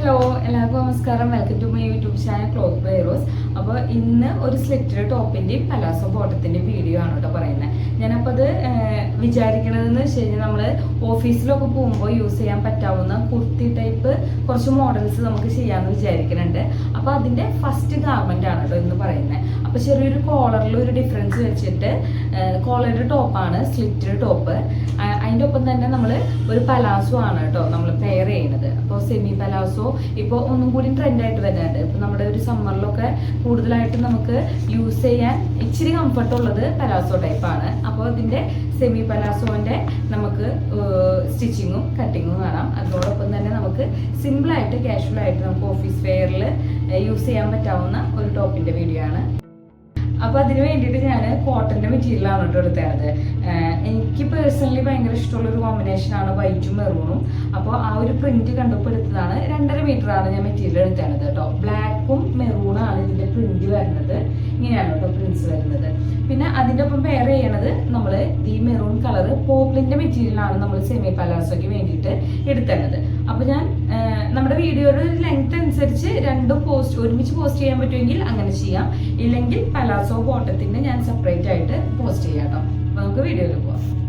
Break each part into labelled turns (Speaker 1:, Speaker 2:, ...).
Speaker 1: Hello എല്ലാവർക്കും നമസ്കാരം. Welcome to my YouTube channel cloth ബൈറോസ് അപ്പോൾ ഇന്ന് ഒരു സ്ലിറ്റഡ് ടോപ്പിന്റെയും പലാസോ ബോട്ടത്തിന്റെയും വീഡിയോ ആണ് കേട്ടോ പറയുന്നത് ഞാനപ്പോൾ അത് വിചാരിക്കണതെന്ന് വെച്ച് കഴിഞ്ഞാൽ നമ്മൾ ഓഫീസിലൊക്കെ പോകുമ്പോൾ യൂസ് ചെയ്യാൻ പറ്റാവുന്ന കുർത്തി ടൈപ്പ് കുറച്ച് മോഡൽസ് നമുക്ക് ചെയ്യാമെന്ന് വിചാരിക്കുന്നുണ്ട് അപ്പോൾ അതിന്റെ ഫസ്റ്റ് ഗാർമെന്റ് ആണ് കേട്ടോ എന്ന് പറയുന്നത് അപ്പോൾ ചെറിയൊരു കോളറിൽ ഒരു ഡിഫറൻസ് വെച്ചിട്ട് കോളറുടെ ടോപ്പാണ് സ്ലിറ്റഡ് ടോപ്പ് അതിന്റെ ഒപ്പം തന്നെ നമ്മൾ ഒരു പലാസോ ആണ് കേട്ടോ നമ്മൾ പെയർ ചെയ്യുന്നത് അപ്പോൾ സെമി പലാസോ ഇപ്പോൾ ഒന്നും കൂടി ട്രെൻഡായിട്ട് വരുന്നുണ്ട്. ഇപ്പോൾ നമ്മുടെ ഒരു സമ്മറിലൊക്കെ കൂടുതലായിട്ട് നമുക്ക് യൂസ് ചെയ്യാൻ ഇച്ചിരി കംഫർട്ടുള്ളത് പലാസോ ടൈപ്പാണ് അപ്പോൾ ഇതിന്റെ സെമി പലാസോന്റെ നമുക്ക് സ്റ്റിച്ചിങ്ങും കട്ടിങ്ങും കാണാം. അതോടൊപ്പം തന്നെ നമുക്ക് സിമ്പിളായിട്ട് കാഷ്വലായിട്ട് നമുക്ക് ഓഫീസ് വെയറിൽ യൂസ് ചെയ്യാൻ പറ്റാവുന്ന ഒരു ടോപ്പിന്റെ വീഡിയോ ആണ്. അപ്പൊ അതിന് വേണ്ടിയിട്ട് ഞാൻ കോട്ടന്റെ മെറ്റീരിയലാണ് കേട്ടോ എടുത്തത് എനിക്ക് പേഴ്സണലി ഭയങ്കര ഇഷ്ടമുള്ള ഒരു കോമ്പിനേഷൻ ആണ് വൈറ്റും മെറൂണും അപ്പോൾ ആ ഒരു പ്രിന്റ് കണ്ടപ്പോൾ എടുത്തതാണ് രണ്ടര ആണ് ഞാൻ മെറ്റീരിയൽ എടുത്തത് കേട്ടോ. ബ്ലാക്കും ആണ് ഇതിന്റെ പ്രിന്റ് വരുന്നത്. ഇങ്ങനെയാണ് കേട്ടോ പ്രിന്റ്സ് വരുന്നത്. പിന്നെ അതിന്റെ ഒപ്പം പെയർ ചെയ്യണത് നമ്മൾ ഈ മെറൂൺ കളർ പോപ്ലിന്റെ മെറ്റീരിയലാണ് നമ്മൾ സെമി പലാസോയ്ക്ക് വേണ്ടിയിട്ട് എടുത്തേണ്ടത് അപ്പോൾ ഞാൻ നമ്മുടെ വീഡിയോയുടെ ലെങ്ത് അനുസരിച്ച് രണ്ടും പോസ്റ്റ് ഒരുമിച്ച് പോസ്റ്റ് ചെയ്യാൻ പറ്റുമെങ്കിൽ അങ്ങനെ ചെയ്യാം. ഇല്ലെങ്കിൽ പലാസോ ബോട്ടത്തിന്റെ ഞാൻ സെപ്പറേറ്റ് ആയിട്ട് പോസ്റ്റ് ചെയ്യാം കേട്ടോ നമുക്ക് വീഡിയോയിൽ പോവാം.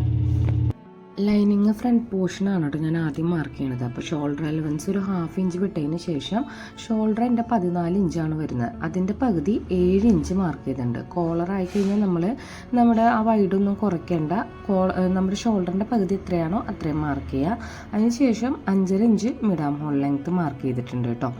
Speaker 2: ലൈനിങ് ഫ്രണ്ട് പോർഷനാണ് കേട്ടോ ഞാൻ ആദ്യം മാർക്ക് ചെയ്യണത്. അപ്പോൾ ഷോൾഡർ അലവൻസ് ഒരു ഹാഫ് ഇഞ്ച് വിട്ടതിന് ശേഷം ഷോൾഡർ എന്റെ പതിനാല് ഇഞ്ചാണ് വരുന്നത്. അതിന്റെ പകുതി ഏഴ് ഇഞ്ച് മാർക്ക് ചെയ്തിട്ടുണ്ട്. കോളർ ആയി കഴിഞ്ഞാൽ നമ്മൾ നമ്മുടെ ആ വൈഡൊന്നും കുറയ്ക്കേണ്ട. കോൾ നമ്മുടെ ഷോൾഡറിന്റെ പകുതി എത്രയാണോ അത്രയും മാർക്ക് ചെയ്യുക അതിനുശേഷം അഞ്ചര ഇഞ്ച് മിഡാം ഹോൾ ലെങ്ത് മാർക്ക് ചെയ്തിട്ടുണ്ട് കേട്ടോ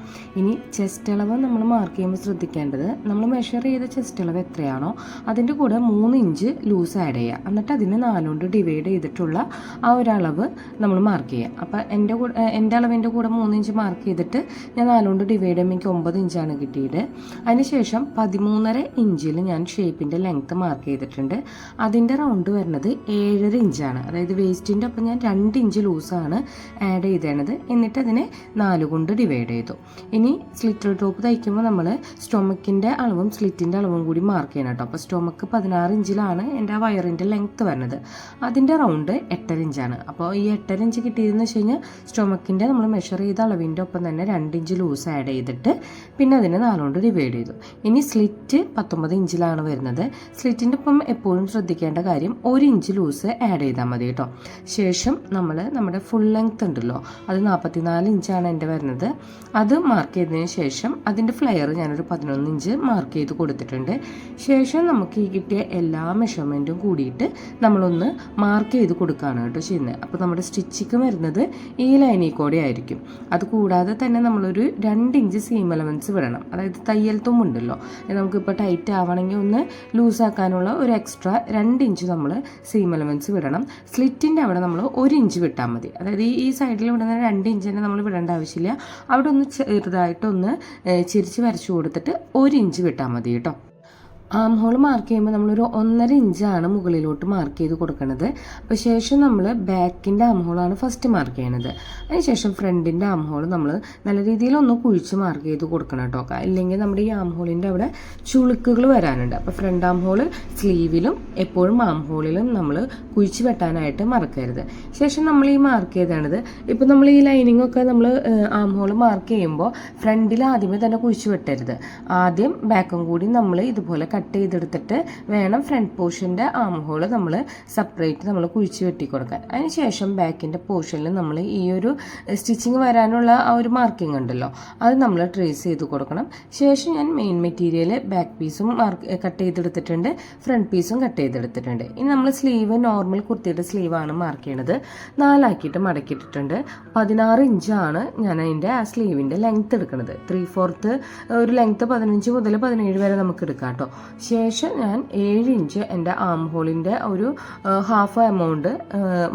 Speaker 2: ഇനി ചെസ്റ്റ് അളവ് നമ്മൾ മാർക്ക് ചെയ്യുമ്പോൾ ശ്രദ്ധിക്കേണ്ടത് നമ്മൾ മെഷർ ചെയ്ത ചെസ്റ്റ് അളവ് എത്രയാണോ അതിന്റെ കൂടെ മൂന്ന് ഇഞ്ച് ലൂസ് ആഡ് ചെയ്യുക എന്നിട്ട് അതിനെ നാലുകൊണ്ട് ഡിവൈഡ് ചെയ്തിട്ടുള്ള ആ ഒരളവ് നമ്മൾ മാർക്ക് ചെയ്യുക. അപ്പോൾ എന്റെ കൂടെ എന്റെ അളവിന്റെ കൂടെ മൂന്ന് ഇഞ്ച് മാർക്ക് ചെയ്തിട്ട് ഞാൻ നാലുകൊണ്ട് ഡിവൈഡ് ചെയ്യുമ്പോൾ എനിക്ക് ഒമ്പത് ഇഞ്ചാണ് കിട്ടിയത്. അതിനുശേഷം പതിമൂന്നര ഇഞ്ചിൽ ഞാൻ ഷേപ്പിന്റെ ലെങ്ത്ത് മാർക്ക് ചെയ്തിട്ടുണ്ട്. അതിന്റെ റൗണ്ട് വരുന്നത് ഏഴര ഇഞ്ചാണ് അതായത് വേസ്റ്റിന്റെ ഒപ്പം ഞാൻ രണ്ട് ഇഞ്ച് ലൂസാണ് ആഡ് ചെയ്തേണത്. എന്നിട്ട് അതിനെ നാല് കൊണ്ട് ഡിവൈഡ് ചെയ്തു. ഇനി സ്ലിറ്റർ ടോപ്പ് തയ്ക്കുമ്പോൾ നമ്മൾ സ്റ്റൊമക്കിന്റെ അളവും സ്ലിറ്റിന്റെ അളവും കൂടി മാർക്ക് ചെയ്യണം കേട്ടോ. അപ്പോൾ സ്റ്റൊമക്ക് പതിനാറ് ഇഞ്ചിലാണ് എന്റെ ആ വയറിന്റെ ലെങ്ത്ത് വരുന്നത്. അതിന്റെ റൗണ്ട് എട്ടര ഇഞ്ചാണ് അപ്പോൾ ഈ എട്ടര ഇഞ്ച് കിട്ടിയതെന്ന് വെച്ച് കഴിഞ്ഞാൽ സ്റ്റൊമക്കിന്റെ നമ്മൾ മെഷർ ചെയ്ത അളവിന്റെ ഒപ്പം തന്നെ രണ്ട് ഇഞ്ച് ലൂസ് ആഡ് ചെയ്തിട്ട് പിന്നെ അതിനെ നാലുകൊണ്ട് ഡിവൈഡ് ചെയ്തു. ഇനി സ്ലിറ്റ് പത്തൊമ്പത് ഇഞ്ചിലാണ് വരുന്നത്. സ്ലിറ്റിന്റെ ഒപ്പം എപ്പോഴും ശ്രദ്ധിക്കേണ്ട കാര്യം ഒരു ഇഞ്ച് ലൂസ് ആഡ് ചെയ്താൽ മതി കേട്ടോ. ശേഷം നമ്മൾ നമ്മുടെ ഫുൾ ലെങ്ത് ഉണ്ടല്ലോ അത് നാൽപ്പത്തിനാല് ഇഞ്ചാണ് എന്റെ വരുന്നത്. അത് മാർക്ക് ചെയ്തതിന് ശേഷം അതിന്റെ ഫ്ലെയർ ഞാനൊരു പതിനൊന്ന് ഇഞ്ച് മാർക്ക് ചെയ്ത് കൊടുത്തിട്ടുണ്ട്. ശേഷം നമുക്ക് ഈ കിട്ടിയ എല്ലാ മെഷർമെന്റും കൂടിയിട്ട് നമ്മളൊന്ന് മാർക്ക് ചെയ്ത് കൊടുക്കുകയാണ് കേട്ടോ ചെയ്യുന്നത്. അപ്പോൾ നമ്മുടെ സ്റ്റിച്ചിക്ക് വരുന്നത് ഈ ലൈനിൽ കൂടെ ആയിരിക്കും. അത് കൂടാതെ തന്നെ നമ്മളൊരു രണ്ട് ഇഞ്ച് സീം എലവൻസ് വിടണം. അതായത് തയ്യൽ തുമ്പുണ്ടല്ലോ നമുക്കിപ്പോൾ ടൈറ്റ് ആവണമെങ്കിൽ ഒന്ന് ലൂസാക്കാനുള്ള ഒരു എക്സ്ട്രാ രണ്ട് ഇഞ്ച് നമ്മൾ സീം എലവൻസ് വിടണം. സ്ലിറ്റിന്റെ അവിടെ നമ്മൾ ഒരു ഇഞ്ച് വിട്ടാൽ മതി. അതായത് ഈ- സൈഡിൽ വിടുന്ന രണ്ട് ഇഞ്ച് തന്നെ നമ്മൾ വിടേണ്ട ആവശ്യമില്ല. അവിടെ ഒന്ന് ചെറുതായിട്ടൊന്ന് ചിരിച്ച് വരച്ചു കൊടുത്തിട്ട് ഒരു ഇഞ്ച് വിട്ടാൽ മതി കേട്ടോ. ആം ഹോൾ മാർക്ക് ചെയ്യുമ്പോൾ നമ്മളൊരു ഒന്നര ഇഞ്ചാണ് മുകളിലോട്ട് മാർക്ക് ചെയ്ത് കൊടുക്കുന്നത് അപ്പോൾ ശേഷം നമ്മൾ ബാക്കിന്റെ ആം ഹോളാണ് ഫസ്റ്റ് മാർക്ക് ചെയ്യണത്. അതിനുശേഷം ഫ്രണ്ടിന്റെ ആം ഹോൾ നമ്മൾ നല്ല രീതിയിൽ ഒന്ന് കുഴിച്ച് മാർക്ക് ചെയ്ത് കൊടുക്കണം കേട്ടോ ഇല്ലെങ്കിൽ നമ്മുടെ ഈ ആം ഹോളിന്റെ അവിടെ ചുളുക്കുകൾ വരാനുണ്ട്. അപ്പോൾ ഫ്രണ്ട് ആം ഹോൾ സ്ലീവിലും എപ്പോഴും ആം ഹോളിലും നമ്മൾ കുഴിച്ച് വെട്ടാനായിട്ട് മറക്കരുത്. ശേഷം നമ്മൾ ഈ മാർക്ക് ചെയ്താണിത്. ഇപ്പോൾ നമ്മൾ ഈ ലൈനിങ് ഒക്കെ നമ്മൾ ആം ഹോൾ മാർക്ക് ചെയ്യുമ്പോൾ ഫ്രണ്ടിൽ ആദ്യമേ തന്നെ കുഴിച്ച് വെട്ടരുത്. ആദ്യം ബാക്കും കൂടി നമ്മൾ ഇതുപോലെ കട്ട് ചെയ്തെടുത്തിട്ട് വേണം ഫ്രണ്ട് പോർഷന്റെ ആം ഹോൾ നമ്മൾ സെപ്പറേറ്റ് നമ്മൾ കുഴിച്ച് വെട്ടി കൊടുക്കാൻ അതിനുശേഷം ബാക്കിന്റെ പോർഷനിൽ നമ്മൾ ഈ ഒരു സ്റ്റിച്ചിങ് വരാനുള്ള ആ ഒരു മാർക്കിംഗ് ഉണ്ടല്ലോ അത് നമ്മൾ ട്രേസ് ചെയ്ത് കൊടുക്കണം. ശേഷം ഞാൻ മെയിൻ മെറ്റീരിയൽ ബാക്ക് പീസും മാർക്ക് കട്ട് ചെയ്തെടുത്തിട്ടുണ്ട് ഫ്രണ്ട് പീസും കട്ട് ചെയ്തെടുത്തിട്ടുണ്ട്. ഇനി നമ്മൾ സ്ലീവ് നോർമൽ കുർത്തിയുടെ സ്ലീവാണ് മാർക്ക് ചെയ്യണത്. നാലാക്കിയിട്ട് മടക്കിയിട്ടിട്ടുണ്ട്. പതിനാറ് ഇഞ്ചാണ് ഞാൻ അതിന്റെ ആ സ്ലീവിന്റെ ലെങ്ത് എടുക്കുന്നത് ത്രീ ഫോർത്ത് ഒരു ലെങ്ത്ത് പതിനഞ്ച് മുതൽ പതിനേഴ് വരെ നമുക്ക് എടുക്കാം കേട്ടോ. ശേഷം ഞാൻ ഏഴ് ഇഞ്ച് എന്റെ ആം ഹോളിന്റെ ഒരു ഹാഫ് എമൗണ്ട്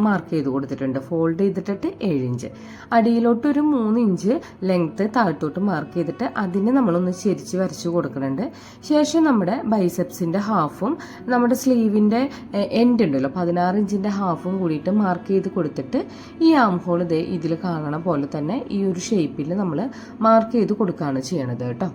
Speaker 2: മാർക്ക് ചെയ്ത് കൊടുത്തിട്ടുണ്ട്. ഫോൾഡ് ചെയ്തിട്ടിട്ട് ഏഴ് ഇഞ്ച്. അടിയിലോട്ട് ഒരു മൂന്ന് ഇഞ്ച് ലെങ്ത്ത് താഴത്തോട്ട് മാർക്ക് ചെയ്തിട്ട് അതിനെ നമ്മളൊന്ന് ചെരിച്ച് വരച്ച് കൊടുക്കുന്നുണ്ട്. ശേഷം നമ്മുടെ ബൈസെപ്സിന്റെ ഹാഫും നമ്മുടെ സ്ലീവിന്റെ എൻഡ് ഉണ്ടല്ലോ പതിനാറ് ഇഞ്ചിന്റെ ഹാഫും കൂടിയിട്ട് മാർക്ക് ചെയ്ത് കൊടുത്തിട്ട് ഈ ആം ഹോൾ ഇതേ ഇതിൽ കാണണ പോലെ തന്നെ ഈ ഒരു ഷേപ്പിൽ നമ്മൾ മാർക്ക് ചെയ്ത് കൊടുക്കുകയാണ് ചെയ്യണത് കേട്ടോ.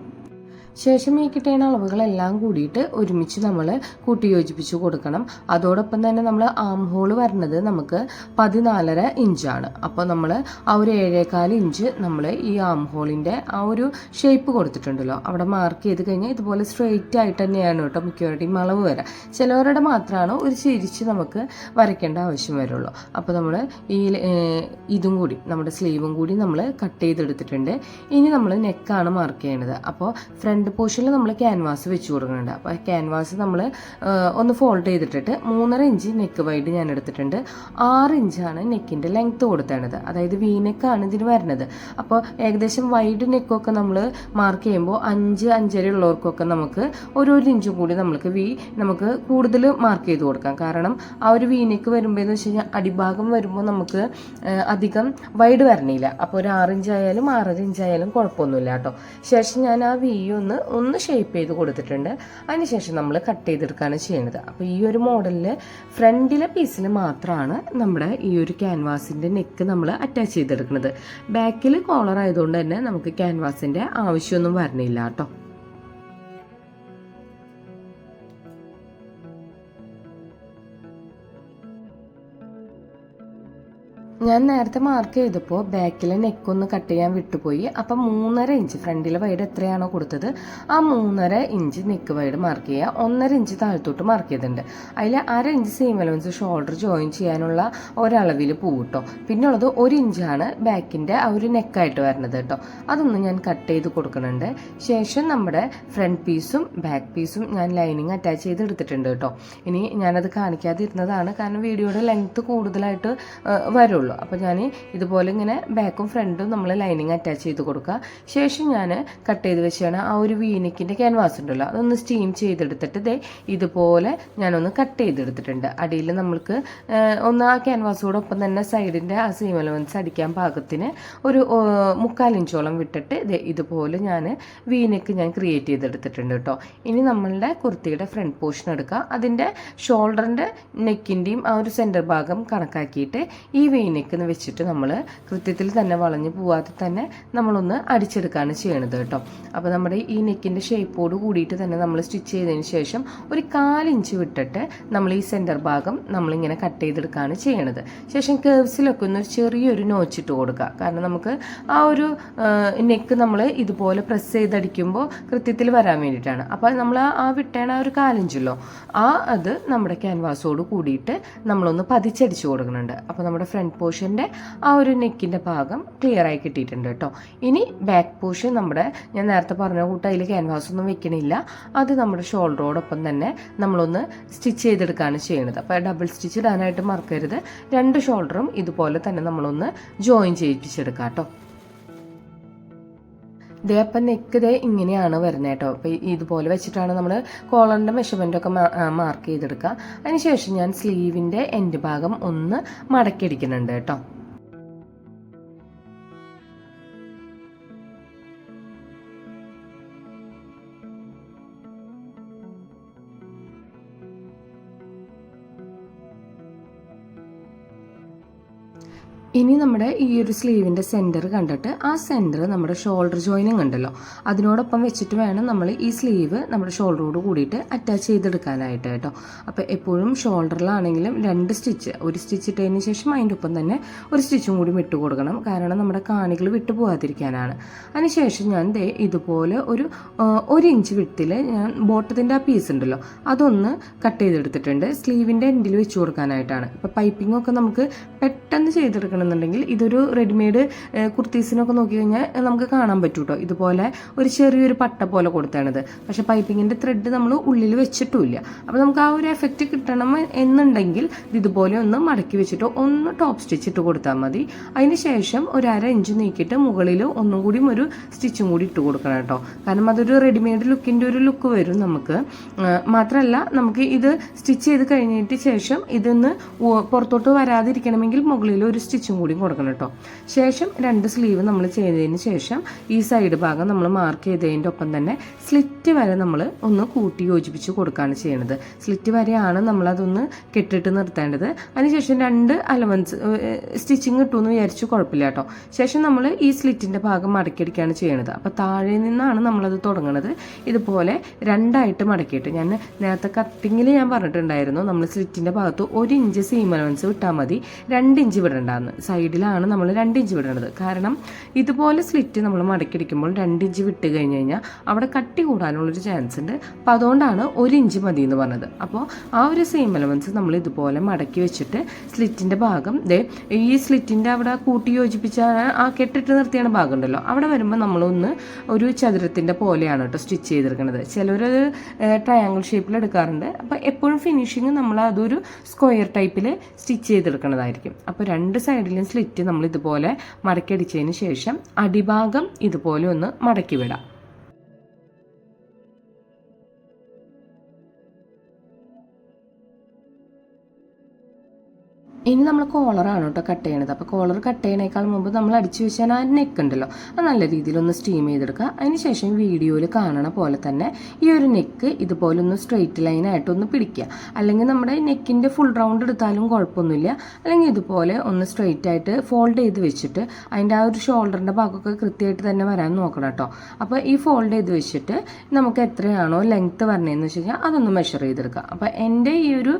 Speaker 2: ശേഷം ഈ കിട്ടുന്ന അളവുകളെല്ലാം കൂടിയിട്ട് ഒരുമിച്ച് നമ്മൾ കൂട്ടി യോജിപ്പിച്ച് കൊടുക്കണം. അതോടൊപ്പം തന്നെ നമ്മൾ ആം ഹോൾ വരുന്നത് നമുക്ക് പതിനാലര ഇഞ്ചാണ്. അപ്പോൾ നമ്മൾ ആ ഒരു ഏഴേകാൽ ഇഞ്ച് നമ്മൾ ഈ ആം ഹോളിന്റെ ആ ഒരു ഷേപ്പ് കൊടുത്തിട്ടുണ്ടല്ലോ. അവിടെ മാർക്ക് ചെയ്ത് കഴിഞ്ഞാൽ ഇതുപോലെ സ്ട്രെയിറ്റ് ആയിട്ട് തന്നെയാണ് കേട്ടോ മിക്കവരുടെയും അളവ് വരാം. ചിലവരുടെ മാത്രമാണ് ഒരു ചിരിച്ച് നമുക്ക് വരയ്ക്കേണ്ട ആവശ്യം വരുള്ളൂ. അപ്പോൾ നമ്മൾ ഈ ഇതും കൂടി നമ്മുടെ സ്ലീവും കൂടി നമ്മൾ കട്ട് ചെയ്തെടുത്തിട്ടുണ്ട്. ഇനി നമ്മൾ നെക്കാണ് മാർക്ക് ചെയ്യേണ്ടത്. അപ്പോൾ ഫ്രണ്ട് പോർഷനിൽ നമ്മൾ ക്യാൻവാസ് വെച്ച് കൊടുക്കുന്നുണ്ട്. അപ്പോൾ ക്യാൻവാസ് നമ്മൾ ഒന്ന് ഫോൾഡ് ചെയ്തിട്ടിട്ട് മൂന്നര ഇഞ്ച് നെക്ക് വൈഡ് ഞാൻ എടുത്തിട്ടുണ്ട്. ആറ് ഇഞ്ചാണ് നെക്കിന്റെ ലെങ്ത്ത് കൊടുത്തേണ്ടത് അതായത് വി നെക്കാണ് ഇതിന് വരുന്നത് അപ്പോൾ ഏകദേശം വൈഡ് നെക്കൊക്കെ നമ്മൾ മാർക്ക് ചെയ്യുമ്പോൾ അഞ്ച് അഞ്ചര ഉള്ളവർക്കൊക്കെ നമുക്ക് ഓരോ ഇഞ്ചും കൂടി നമുക്ക് വി നമുക്ക് കൂടുതൽ മാർക്ക് ചെയ്ത് കൊടുക്കാം. കാരണം ആ ഒരു വി നെക്ക് വരുമ്പോൾ എന്ന് വെച്ച് കഴിഞ്ഞാൽ അടിഭാഗം വരുമ്പോൾ നമുക്ക് അധികം വൈഡ് വരണില്ല. അപ്പോൾ ഒരു ആറ് ഇഞ്ച് ആയാലും ആറര ഇഞ്ച് ആയാലും കുഴപ്പമൊന്നുമില്ല കേട്ടോ. ശേഷം ഞാൻ ആ വി ഒന്ന് ഒന്ന് ഒന്ന് ഷേപ്പ് ചെയ്ത് കൊടുത്തിട്ടുണ്ട്. അതിനുശേഷം നമ്മൾ കട്ട് ചെയ്തെടുക്കുകയാണ് ചെയ്യുന്നത്. അപ്പോൾ ഈ ഒരു മോഡലിൽ ഫ്രണ്ടിലെ പീസിൽ മാത്രമാണ് നമ്മുടെ ഈ ഒരു ക്യാൻവാസിന്റെ നെക്ക് നമ്മൾ അറ്റാച്ച് ചെയ്തെടുക്കുന്നത്. ബാക്കിൽ കോളർ ആയതുകൊണ്ട് തന്നെ നമുക്ക് ക്യാൻവാസിന്റെ ആവശ്യമൊന്നും വരണില്ല കേട്ടോ. ഞാൻ നേരത്തെ മാർക്ക് ചെയ്തപ്പോൾ ബാക്കിലെ നെക്കൊന്ന് കട്ട് ചെയ്യാൻ വിട്ടുപോയി. അപ്പം മൂന്നര ഇഞ്ച് ഫ്രണ്ടിലെ വൈഡ് എത്രയാണോ കൊടുത്തത്? ആ മൂന്നര ഇഞ്ച് നെക്ക് വൈഡ് മാർക്ക് ചെയ്യുക. ഒന്നര ഇഞ്ച് താഴത്തോട്ട് മാർക്ക് ചെയ്തിട്ടുണ്ട്. അതിൽ അര inch same allowance shoulder join ചെയ്യാനുള്ള ഒരളവിൽ പൂവിട്ടോ. പിന്നെ ഉള്ളത് ഒരു ഇഞ്ചാണ് ബാക്കിന്റെ ആ ഒരു നെക്കായിട്ട് വരുന്നത് കേട്ടോ. അതൊന്ന് ഞാൻ കട്ട് ചെയ്ത് കൊടുക്കുന്നുണ്ട്. ശേഷം നമ്മുടെ ഫ്രണ്ട് പീസും ബാക്ക് പീസും ഞാൻ ലൈനിങ് അറ്റാച്ച് ചെയ്ത് എടുത്തിട്ടുണ്ട് കേട്ടോ. ഇനി ഞാനത് കാണിക്കാതിരുന്നതാണ്. കാരണം വീഡിയോയുടെ ലെങ്ത്ത് കൂടുതലായിട്ട് വരുള്ളൂ. അപ്പോൾ ഞാൻ ഇതുപോലെ ഇങ്ങനെ ബാക്കും ഫ്രണ്ടും നമ്മൾ ലൈനിങ് അറ്റാച്ച് ചെയ്ത് കൊടുക്കുക. ശേഷം ഞാൻ കട്ട് ചെയ്ത് വെച്ചാണ് ആ ഒരു വീനിക്കിന്റെ ക്യാൻവാസ് ഉണ്ടല്ലോ അതൊന്ന് സ്റ്റീം ചെയ്തെടുത്തിട്ട് ദേ ഇതുപോലെ ഞാനൊന്ന് കട്ട് ചെയ്തെടുത്തിട്ടുണ്ട്. അടിയിൽ നമ്മൾക്ക് ഒന്ന് ആ ക്യാൻവാസോടൊപ്പം തന്നെ സൈഡിന്റെ ആ സീം അലവൻസ് അടിക്കാൻ പാകത്തിന് ഒരു ഇഞ്ചോളം വിട്ടിട്ട് ഇതുപോലെ ഞാൻ വീനക്ക് ഞാൻ ക്രിയേറ്റ് ചെയ്തെടുത്തിട്ടുണ്ട് കേട്ടോ ഇനി നമ്മളുടെ കുർത്തിയുടെ ഫ്രണ്ട് പോർഷൻ എടുക്കുക. അതിന്റെ ഷോൾഡറിന്റെ നെക്കിന്റെയും ആ ഒരു സെന്റർ ഭാഗം കണക്കാക്കിയിട്ട് ഈ വീനെക്ക് വെച്ചിട്ട് നമ്മൾ കൃത്യത്തിൽ തന്നെ വളഞ്ഞു പോവാതെ തന്നെ നമ്മളൊന്ന് അടിച്ചെടുക്കുകയാണ് ചെയ്യണത് കേട്ടോ. അപ്പോൾ നമ്മുടെ ഈ നെക്കിന്റെ ഷേപ്പോട് കൂടിയിട്ട് തന്നെ നമ്മൾ സ്റ്റിച്ച് ചെയ്തതിന് ശേഷം ഒരു കാലിഞ്ച് വിട്ടിട്ട് നമ്മൾ ഈ സെന്റർ ഭാഗം നമ്മളിങ്ങനെ കട്ട് ചെയ്തെടുക്കുകയാണ് ചെയ്യണത്. ശേഷം കേവ്സിലൊക്കെ ഒന്ന് ചെറിയൊരു നോച്ചിട്ട് കൊടുക്കുക. കാരണം നമുക്ക് ആ ഒരു നെക്ക് നമ്മൾ ഇതുപോലെ പ്രസ് ചെയ്തടിക്കുമ്പോൾ കൃത്യത്തിൽ വരാൻ വേണ്ടിയിട്ടാണ്. അപ്പോൾ നമ്മൾ ആ- വിട്ടേണ ഒരു കാലിഞ്ചല്ലോ ആ അത് നമ്മുടെ ക്യാൻവാസോട് കൂടിയിട്ട് നമ്മളൊന്ന് പതിച്ചടിച്ച് കൊടുക്കുന്നുണ്ട്. അപ്പോൾ നമ്മുടെ ഫ്രണ്ട് പോർഷന്റെ ആ ഒരു നെക്കിന്റെ ഭാഗം ക്ലിയർ ആയി കിട്ടിയിട്ടുണ്ട് കേട്ടോ. ഇനി ബാക്ക് പോർഷൻ നമ്മുടെ ഞാൻ നേരത്തെ പറഞ്ഞ കൂട്ട് അതിൽ ക്യാൻവാസ് ഒന്നും വെക്കണില്ല. അത് നമ്മുടെ ഷോൾഡറോടൊപ്പം തന്നെ നമ്മളൊന്ന് സ്റ്റിച്ച് ചെയ്തെടുക്കുകയാണ് ചെയ്യുന്നത് അപ്പോൾ ഡബിൾ സ്റ്റിച്ച് ഇടാനായിട്ട് മറക്കരുത്. രണ്ട് ഷോൾഡറും ഇതുപോലെ തന്നെ നമ്മളൊന്ന് ജോയിൻ ചെയ്യിപ്പിച്ചെടുക്കാം കേട്ടോ. ദേ അപ്പം നെക്ക് ഇതേ ഇങ്ങനെയാണ് വരുന്നത് കേട്ടോ അപ്പോൾ ഇതുപോലെ വെച്ചിട്ടാണ് നമ്മൾ കോളറിന്റെ മെഷർമെന്റൊക്കെ മാർക്ക് ചെയ്തെടുക്കുക അതിനുശേഷം ഞാൻ സ്ലീവിന്റെ എൻഡ് ഭാഗം ഒന്ന് മടക്കിയടിക്കുന്നുണ്ട് കേട്ടോ ഇനി നമ്മുടെ ഈ ഒരു സ്ലീവിന്റെ സെന്റർ കണ്ടിട്ട് ആ സെന്റർ നമ്മുടെ ഷോൾഡർ ജോയിനിങ് ഉണ്ടല്ലോ അതിനോടൊപ്പം വെച്ചിട്ട് വേണം നമ്മൾ ഈ സ്ലീവ് നമ്മുടെ ഷോൾഡറോട് കൂടിയിട്ട് അറ്റാച്ച് ചെയ്തെടുക്കാനായിട്ട് കേട്ടോ. അപ്പോൾ എപ്പോഴും ഷോൾഡറിലാണെങ്കിലും രണ്ട് സ്റ്റിച്ച് ഒരു സ്റ്റിച്ച് ഇട്ടതിന് ശേഷം അതിന്റെ ഒപ്പം തന്നെ ഒരു സ്റ്റിച്ചും കൂടി വിട്ട് കൊടുക്കണം. കാരണം നമ്മുടെ കാണികൾ വിട്ടു പോകാതിരിക്കാനാണ്. അതിനുശേഷം ഞാൻ ദേ ഇതുപോലെ ഒരു ഒരു ഇഞ്ച് വിട്ടിൽ ഞാൻ ബോട്ടത്തിന്റെ ആ പീസ് ഉണ്ടല്ലോ അതൊന്ന് കട്ട് ചെയ്തെടുത്തിട്ടുണ്ട്. സ്ലീവിന്റെ എൻഡിൽ വെച്ച് കൊടുക്കാനായിട്ടാണ്. ഇപ്പോൾ പൈപ്പിംഗ് ഒക്കെ നമുക്ക് പെട്ടെന്ന് ചെയ്തെടുക്കണമെന്നുണ്ടെങ്കിൽ ഇതൊരു റെഡിമെയ്ഡ് കുർത്തീസിനൊക്കെ നോക്കി കഴിഞ്ഞാൽ നമുക്ക് കാണാൻ പറ്റും കേട്ടോ ഇതുപോലെ ഒരു ചെറിയൊരു പട്ട പോലെ കൊടുത്താണിത്. പക്ഷേ പൈപ്പിങ്ങിന്റെ ത്രെഡ് നമ്മൾ ഉള്ളിൽ വെച്ചിട്ടുമില്ല. അപ്പോൾ നമുക്ക് ആ ഒരു എഫക്റ്റ് കിട്ടണം എന്നുണ്ടെങ്കിൽ ഇത് ഇതുപോലെ ഒന്ന് മടക്കി വെച്ചിട്ട് ഒന്ന് ടോപ്പ് സ്റ്റിച്ച് ഇട്ട് കൊടുത്താൽ മതി. അതിന് ശേഷം ഒരു അര ഇഞ്ച് നീക്കിയിട്ട് മുകളിൽ ഒന്നും കൂടിയും ഒരു സ്റ്റിച്ചും കൂടി ഇട്ട് കൊടുക്കണം കേട്ടോ. കാരണം അതൊരു റെഡിമെയ്ഡ് ലുക്കിന്റെ ഒരു ലുക്ക് വരും നമുക്ക്. മാത്രമല്ല നമുക്ക് ഇത് സ്റ്റിച്ച് ചെയ്ത് കഴിഞ്ഞിട്ട് ശേഷം ഇതൊന്ന് പുറത്തോട്ട് വരാതിരിക്കണമെങ്കിൽ മുകളിൽ ഒരു സ്റ്റിച്ചും സ്റ്റിച്ചും കൂടി കൊടുക്കണം കേട്ടോ. ശേഷം രണ്ട് സ്ലീവ് നമ്മൾ ചെയ്തതിന് ശേഷം ഈ സൈഡ് ഭാഗം നമ്മൾ മാർക്ക് ചെയ്തതിന്റെ ഒപ്പം തന്നെ സ്ലിറ്റ് വരെ നമ്മൾ ഒന്ന് കൂട്ടി യോജിപ്പിച്ച് കൊടുക്കുകയാണ് ചെയ്യുന്നത് സ്ലിറ്റ് വരെയാണ് നമ്മളതൊന്ന് കെട്ടിട്ട് നിർത്തേണ്ടത്. അതിനുശേഷം രണ്ട് അലവൻസ് സ്റ്റിച്ചിങ് കിട്ടുമെന്ന് വിചാരിച്ചു കുഴപ്പമില്ല കേട്ടോ. ശേഷം നമ്മൾ ഈ സ്ലിറ്റിന്റെ ഭാഗം മടക്കിയടിക്കുകയാണ് ചെയ്യണത്. അപ്പോൾ താഴെ നിന്നാണ് നമ്മളത് തുടങ്ങുന്നത് ഇതുപോലെ രണ്ടായിട്ട് മടക്കിയിട്ട് ഞാൻ നേരത്തെ കട്ടിങ്ങിൽ ഞാൻ പറഞ്ഞിട്ടുണ്ടായിരുന്നു നമ്മൾ സ്ലിറ്റിന്റെ ഭാഗത്ത് ഒരു ഇഞ്ച് സീം അലവൻസ് വിട്ടാൽ മതി രണ്ട് ഇഞ്ച് വിടണ്ടെന്ന്. സൈഡിലാണ് നമ്മൾ രണ്ട് ഇഞ്ച് വിടേണ്ടത്. കാരണം ഇതുപോലെ സ്ലിറ്റ് നമ്മൾ മടക്കിടിക്കുമ്പോൾ രണ്ട് ഇഞ്ച് വിട്ട് കഴിഞ്ഞ് കഴിഞ്ഞാൽ അവിടെ കട്ടി കൂടാനുള്ളൊരു ചാൻസ് ഉണ്ട്. അപ്പോൾ അതുകൊണ്ടാണ് ഒരു ഇഞ്ച് മതി എന്ന് പറഞ്ഞത്. അപ്പോൾ ആ ഒരു സെയിം എലവൻസ് നമ്മൾ ഇതുപോലെ മടക്കി വെച്ചിട്ട് സ്ലിറ്റിന്റെ ഭാഗം ദേ ഈ സ്ലിറ്റിന്റെ അവിടെ കൂട്ടി യോജിപ്പിച്ച ആ കെട്ടിട്ട് നിർത്തിയാണ് ഭാഗം ഉണ്ടല്ലോ. അവിടെ വരുമ്പോൾ നമ്മളൊന്ന് ഒരു ചതുരത്തിന്റെ പോലെയാണ് കേട്ടോ സ്റ്റിച്ച് ചെയ്തെടുക്കുന്നത് ചിലരത് ട്രയാങ്കിൾ ഷേപ്പിൽ എടുക്കാറുണ്ട്. അപ്പോൾ എപ്പോഴും ഫിനിഷിങ് നമ്മൾ അതൊരു സ്ക്വയർ ടൈപ്പിൽ സ്റ്റിച്ച് ചെയ്തെടുക്കുന്നതായിരിക്കും അപ്പോൾ രണ്ട് സൈഡിലും സ്ലിറ്റ് നമ്മൾ ഇതുപോലെ മടക്കി അടിച്ചതിന് ശേഷം അടിഭാഗം ഇതുപോലെ ഒന്ന് മടക്കി വിടാം ഇനി നമ്മൾ കോളറാണ് കേട്ടോ കട്ട് ചെയ്യണത്. അപ്പോൾ കോളർ കട്ട് ചെയ്യണേക്കാൾ മുമ്പ് നമ്മൾ അടിച്ചു വെച്ചാൽ ആ നെക്ക് ഉണ്ടല്ലോ. അത് നല്ല രീതിയിൽ ഒന്ന് സ്റ്റീം ചെയ്തെടുക്കുക. അതിനുശേഷം വീഡിയോയിൽ കാണണ പോലെ തന്നെ ഈ ഒരു നെക്ക് ഇതുപോലെ ഒന്ന് സ്ട്രെയിറ്റ് ലൈനായിട്ട് ഒന്ന് പിടിക്കുക. അല്ലെങ്കിൽ നമ്മുടെ നെക്കിന്റെ ഫുൾ റൗണ്ട് എടുത്താലും കുഴപ്പമൊന്നുമില്ല. അല്ലെങ്കിൽ ഇതുപോലെ ഒന്ന് സ്ട്രെയിറ്റ് ആയിട്ട് ഫോൾഡ് ചെയ്ത് വെച്ചിട്ട് അതിന്റെ ആ ഒരു ഷോൾഡറിന്റെ ഭാഗമൊക്കെ കൃത്യമായിട്ട് തന്നെ വരാൻ നോക്കണം കേട്ടോ. അപ്പോൾ ഈ ഫോൾഡ് ചെയ്ത് വെച്ചിട്ട് നമുക്ക് എത്രയാണോ ലെങ്ത്ത് വരണതെന്ന് വെച്ച് കഴിഞ്ഞാൽ അതൊന്ന് മെഷർ ചെയ്തെടുക്കുക. അപ്പോൾ എന്റെ ഈ ഒരു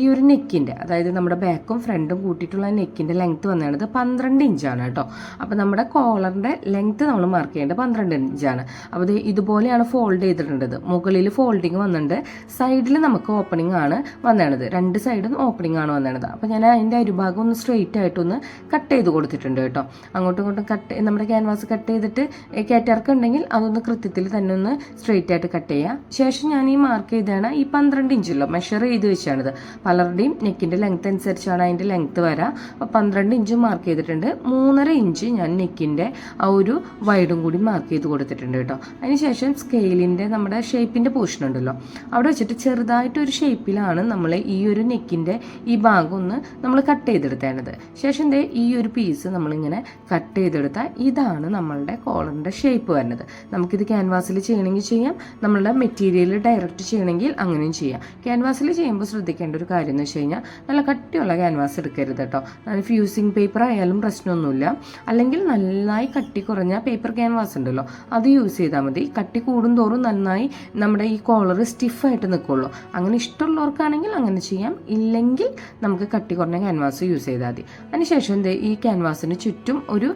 Speaker 2: ഈ ഒരു നെക്കിന്റെ അതായത് നമ്മുടെ ബാക്കും ഫ്രണ്ടും കൂട്ടിയിട്ടുള്ള നെക്കിന്റെ ലെങ്ത്ത് വന്നത് പന്ത്രണ്ട് ഇഞ്ചാണ് കേട്ടോ. അപ്പോൾ നമ്മുടെ കോളറിന്റെ ലെങ്ത്ത് നമ്മൾ മാർക്ക് ചെയ്യേണ്ടത് പന്ത്രണ്ട് ഇഞ്ചാണ് അപ്പോൾ ഇത് ഇതുപോലെയാണ് ഫോൾഡ് ചെയ്തിട്ടുള്ളത്. മുകളിൽ ഫോൾഡിങ് വന്നിട്ടുണ്ട്. സൈഡിൽ നമുക്ക് ഓപ്പണിംഗ് ആണ് വന്നേണത് രണ്ട് സൈഡും ഓപ്പണിംഗ് ആണ് വന്നേണത് അപ്പോൾ ഞാൻ അതിന്റെ അരുഭാഗം ഒന്ന് സ്ട്രെയിറ്റ് ആയിട്ടൊന്ന് കട്ട് ചെയ്ത് കൊടുത്തിട്ടുണ്ട് കേട്ടോ. അങ്ങോട്ടും ഇങ്ങോട്ടും കട്ട് നമ്മുടെ ക്യാൻവാസ് കട്ട് ചെയ്തിട്ട് കയറ്റിറക്കം ഉണ്ടെങ്കിൽ അതൊന്ന് കൃത്യത്തിൽ തന്നെ ഒന്ന് സ്ട്രെയിറ്റ് ആയിട്ട് കട്ട് ചെയ്യാം. ശേഷം ഞാൻ ഈ മാർക്ക് ചെയ്താണ് ഈ പന്ത്രണ്ട് ഇഞ്ചുള്ള മെഷർ ചെയ്ത് വെച്ചാണിത്. പലരുടെയും നെക്കിന്റെ ലെങ്ത് അനുസരിച്ചാണ് അതിന്റെ ലെങ്ത് വരാം. അപ്പോൾ പന്ത്രണ്ട് ഇഞ്ച് മാർക്ക് ചെയ്തിട്ടുണ്ട്. മൂന്നര ഇഞ്ച് ഞാൻ നെക്കിന്റെ ആ ഒരു വൈഡും കൂടി മാർക്ക് ചെയ്ത് കൊടുത്തിട്ടുണ്ട് കേട്ടോ. അതിനുശേഷം സ്കെയിലിന്റെ നമ്മുടെ ഷേപ്പിന്റെ പോർഷൻ ഉണ്ടല്ലോ. അവിടെ വെച്ചിട്ട് ചെറുതായിട്ട് ഒരു ഷേപ്പിലാണ് നമ്മൾ ഈ ഒരു നെക്കിന്റെ ഈ ഭാഗം ഒന്ന് നമ്മൾ കട്ട് ചെയ്തെടുത്തേണ്ടത്. ശേഷം ദേ ഈ ഒരു പീസ് നമ്മളിങ്ങനെ കട്ട് ചെയ്തെടുത്താൽ ഇതാണ് നമ്മളുടെ കോളറിന്റെ ഷേപ്പ് വരുന്നത്. നമുക്കിത് ക്യാൻവാസിൽ ചെയ്യണമെങ്കിൽ ചെയ്യാം. നമ്മളുടെ മെറ്റീരിയൽ ഡയറക്റ്റ് ചെയ്യണമെങ്കിൽ അങ്ങനെയും ചെയ്യാം. ക്യാൻവാസിൽ ചെയ്യുമ്പോൾ ശ്രദ്ധിക്കേണ്ട ഒരു കാര്യം എന്ന് വെച്ച് കഴിഞ്ഞാൽ നല്ല കട്ടിയുള്ള ക്യാൻവാസ് എടുക്കരുത് കേട്ടോ ഫ്യൂസിങ് പേപ്പർ ആയാലും പ്രശ്നമൊന്നുമില്ല. അല്ലെങ്കിൽ നന്നായി കട്ടി കുറഞ്ഞ പേപ്പർ ക്യാൻവാസ് ഉണ്ടല്ലോ അത് യൂസ് ചെയ്താൽ മതി. കട്ടി കൂടും തോറും നന്നായി നമ്മുടെ ഈ കോളർ സ്റ്റിഫായിട്ട് നിൽക്കുള്ളൂ അങ്ങനെ ഇഷ്ടമുള്ളവർക്കാണെങ്കിൽ അങ്ങനെ ചെയ്യാം. ഇല്ലെങ്കിൽ നമുക്ക് കട്ടി കുറഞ്ഞ ക്യാൻവാസ് യൂസ് ചെയ്താൽ മതി. അതിനുശേഷം ദേ ഈ ക്യാൻവാസിന് ചുറ്റും ഒരു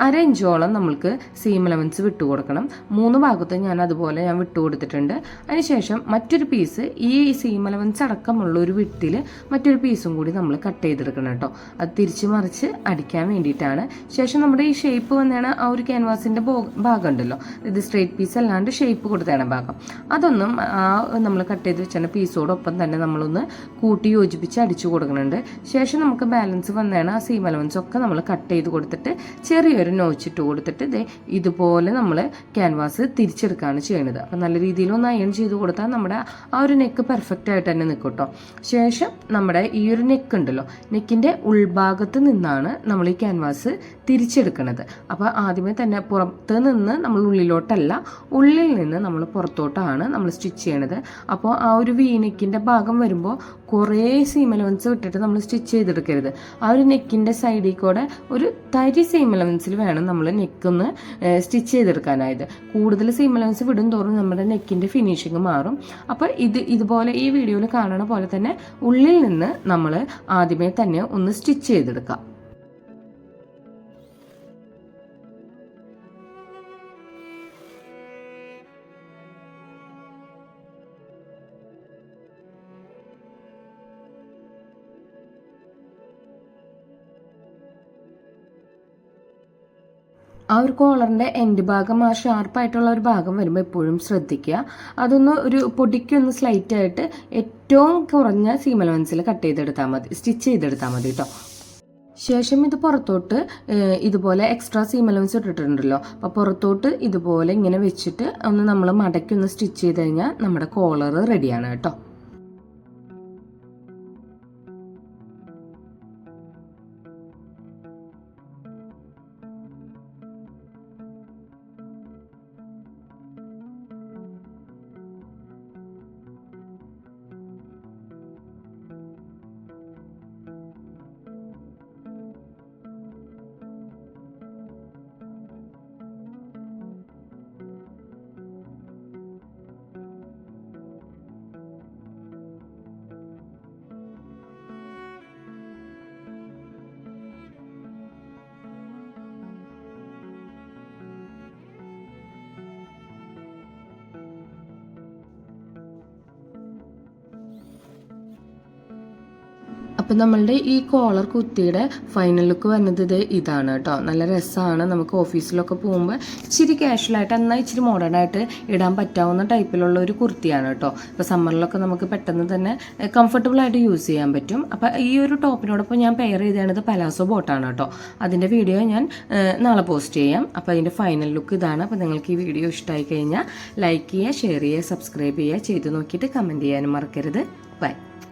Speaker 2: അര ഇഞ്ചോളം നമുക്ക് സീം വിട്ടു കൊടുക്കണം. മൂന്ന് ഭാഗത്ത് ഞാൻ അതുപോലെ ഞാൻ വിട്ടു കൊടുത്തിട്ടുണ്ട്. അതിനുശേഷം മറ്റൊരു പീസ് ഈ സീം എലവൻസ് അടക്കമുള്ള ഒരു വിട്ടിൽ മറ്റൊരു പീസും കൂടി നമ്മൾ കട്ട് ചെയ്തെടുക്കണം കേട്ടോ. അത് തിരിച്ച് മറിച്ച് അടിക്കാൻ വേണ്ടിയിട്ടാണ്. ശേഷം നമ്മുടെ ഈ ഷേപ്പ് വന്നതാണ് ആ ഒരു ക്യാൻവാസിന്റെ ഭാഗം ഉണ്ടല്ലോ ഇത് സ്ട്രേറ്റ് പീസ് അല്ലാണ്ട് ഷേപ്പ് കൊടുത്തതാണ് ഭാഗം. അതൊന്നും ആ നമ്മൾ കട്ട് ചെയ്ത് വെച്ചാൽ പീസോടൊപ്പം തന്നെ നമ്മളൊന്ന് കൂട്ടി യോജിപ്പിച്ച് അടിച്ചു കൊടുക്കുന്നുണ്ട് ശേഷം നമുക്ക് ബാലൻസ് വന്നതാണ് ആ സീം അലവൻസ് ഒക്കെ നമ്മൾ കട്ട് ചെയ്ത് കൊടുത്തിട്ട് ചെറിയൊരു നോച്ചിട്ട് കൊടുത്തിട്ട് ഇതേ ഇതുപോലെ നമ്മൾ ക്യാൻവാസ് തിരിച്ചെടുക്കുകയാണ് ചെയ്യുന്നത് അപ്പം നല്ല രീതിയിൽ ഒന്ന് അയൺ ചെയ്ത് കൊടുത്താൽ നമ്മുടെ ആ ഒരു നെക്ക് പെർഫെക്റ്റ് ആയിട്ട് തന്നെ നിൽക്കും കേട്ടോ. ശേഷം നമ്മുടെ ഈ ഒരു നെക്ക് ഉണ്ടല്ലോ. നെക്കിന്റെ ഉൾഭാഗത്ത് നിന്നാണ് നമ്മൾ ഈ ക്യാൻവാസ് തിരിച്ചെടുക്കുന്നത് അപ്പോൾ ആദ്യമേ തന്നെ പുറത്ത് നിന്ന് നമ്മൾ ഉള്ളിലോട്ടല്ല ഉള്ളിൽ നിന്ന് നമ്മൾ പുറത്തോട്ടാണ് നമ്മൾ സ്റ്റിച്ച് ചെയ്യണത്. അപ്പോൾ ആ ഒരു വീനെക്കിന്റെ ഭാഗം വരുമ്പോൾ കുറേ സീം എലവൻസ് വിട്ടിട്ട് നമ്മൾ സ്റ്റിച്ച് ചെയ്തെടുക്കരുത്. ആ ഒരു നെക്കിന്റെ സൈഡിൽ കൂടെ ഒരു തരി സീം എലവൻസിൽ വേണം നമ്മൾ നെക്കൊന്ന് സ്റ്റിച്ച് ചെയ്തെടുക്കാനായത് കൂടുതൽ സീം എലവൻസ് വിടും തോറും നമ്മുടെ നെക്കിന്റെ ഫിനിഷിങ് മാറും. അപ്പോൾ ഇത് ഇതുപോലെ ഈ വീഡിയോയിൽ കാണുന്ന പോലെ തന്നെ ഉള്ളിൽ നിന്ന് നമ്മൾ ആദ്യമേ തന്നെ ഒന്ന് സ്റ്റിച്ച് ചെയ്തെടുക്കാം. ആ ഒരു കോളറിന്റെ എൻഡ് ഭാഗം ആ ഷാർപ്പായിട്ടുള്ള ഒരു ഭാഗം വരുമ്പോൾ എപ്പോഴും ശ്രദ്ധിക്കുക. അതൊന്ന് ഒരു പൊടിക്കൊന്ന് സ്ലൈറ്റ് ആയിട്ട് ഏറ്റവും കുറഞ്ഞ സീം അലവൻസിൽ കട്ട് ചെയ്തെടുത്താൽ മതി. സ്റ്റിച്ച് ചെയ്തെടുത്താൽ മതി കേട്ടോ ശേഷം ഇത് പുറത്തോട്ട് ഇതുപോലെ എക്സ്ട്രാ സീം അലവൻസ് ഇട്ടിട്ടുണ്ടല്ലോ. അപ്പോൾ പുറത്തോട്ട് ഇതുപോലെ ഇങ്ങനെ വെച്ചിട്ട് ഒന്ന് നമ്മൾ മടക്കി ഒന്ന് സ്റ്റിച്ച് ചെയ്ത് കഴിഞ്ഞാൽ നമ്മുടെ കോളർ റെഡിയാണ് കേട്ടോ അപ്പം നമ്മളുടെ ഈ കോളർ കുത്തിയുടെ ഫൈനൽ ലുക്ക് വരുന്നത് ഇത് ഇതാണ് കേട്ടോ. നല്ല രസമാണ് നമുക്ക് ഓഫീസിലൊക്കെ പോകുമ്പോൾ ഇച്ചിരി കാഷ്വലായിട്ട് എന്നാൽ ഇച്ചിരി മോഡേൺ ആയിട്ട് ഇടാൻ പറ്റാവുന്ന ടൈപ്പിലുള്ള ഒരു കുർത്തിയാണ് കേട്ടോ. ഇപ്പോൾ സമ്മറിലൊക്കെ നമുക്ക് പെട്ടെന്ന് തന്നെ കംഫർട്ടബിൾ ആയിട്ട് യൂസ് ചെയ്യാൻ പറ്റും. അപ്പോൾ ഈ ഒരു ടോപ്പിനോടൊപ്പം ഞാൻ പെയർ ചെയ്തത് പലാസോ ബോട്ടാണ് കേട്ടോ. അതിന്റെ വീഡിയോ ഞാൻ നാളെ പോസ്റ്റ് ചെയ്യാം. അപ്പോൾ അതിന്റെ ഫൈനൽ ലുക്ക് ഇതാണ്. അപ്പോൾ നിങ്ങൾക്ക് ഈ വീഡിയോ ഇഷ്ടമായി കഴിഞ്ഞാൽ ലൈക്ക് ചെയ്യുക ഷെയർ ചെയ്യുക സബ്സ്ക്രൈബ് ചെയ്യുക. ചെയ്ത് നോക്കിയിട്ട് കമന്റ് ചെയ്യാനും മറക്കരുത്. ബൈ